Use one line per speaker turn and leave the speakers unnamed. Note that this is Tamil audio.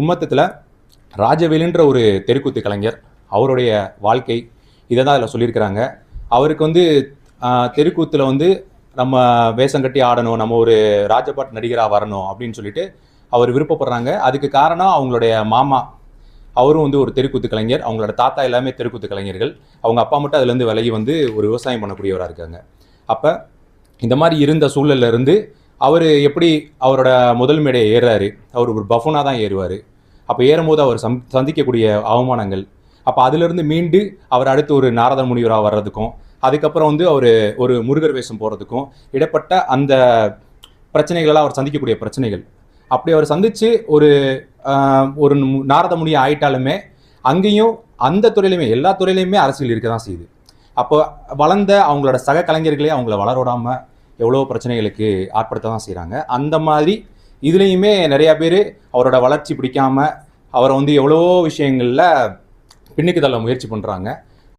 உம்மத்தத்தில் ராஜவேலுன்ற ஒரு தெருக்கூத்து கலைஞர் அவருடைய வாழ்க்கை இதை தான் அதில் சொல்லியிருக்கிறாங்க. அவருக்கு வந்து தெருக்கூத்தில் வந்து நம்ம வேஷம் கட்டி ஆடணும் நம்ம ஒரு ராஜபாட் நடிகராக வரணும் அப்படின்னு சொல்லிட்டு அவர் விருப்பப்படுறாங்க. அதுக்கு காரணம் அவங்களுடைய மாமா. அவரும் வந்து ஒரு தெருக்கூத்து கலைஞர். அவங்களோட தாத்தா எல்லாமே தெருக்கூத்து கலைஞர்கள். அவங்க அப்பா மட்டும் அதுலேருந்து விலகி வந்து ஒரு விவசாயம் பண்ணக்கூடியவராக இருக்காங்க. அப்போ இந்த மாதிரி இருந்த சூழல்ல இருந்து அவர் எப்படி அவரோட முதல் மேடையை ஏறுறாரு? அவர் ஒரு பஃபனாக தான் ஏறுவார். அப்போ ஏறும்போது அவர் சம் சந்திக்கக்கூடிய அவமானங்கள். அப்போ அதிலிருந்து மீண்டு அவர் அடுத்து ஒரு நாரத முனிவராக வர்றதுக்கும் அதுக்கப்புறம் வந்து அவர் ஒரு முருகர் வேஷம் போகிறதுக்கும் இடப்பட்ட அந்த பிரச்சனைகளெல்லாம் அவர் சந்திக்கக்கூடிய பிரச்சனைகள். அப்படி அவர் சந்தித்து ஒரு ஒரு நாரத முனியை ஆயிட்டாலுமே அங்கேயும் அந்த துறையிலையுமே எல்லா துறையிலையுமே அரசியல் இருக்க தான் செய்யுது. அப்போ வளர்ந்த அவங்களோட சக கலைஞர்களே அவங்கள வளரோடாமல் எவ்வளோ பிரச்சனைகளுக்கு ஆட்படுத்த தான் செய்கிறாங்க அந்த மாதிரி இதுலேயுமே நிறையா பேர் அவரோட வளர்ச்சி பிடிக்காம அவரை வந்து எவ்வளோ விஷயங்களில் பின்னுக்கு தள்ள முயற்சி பண்ணுறாங்க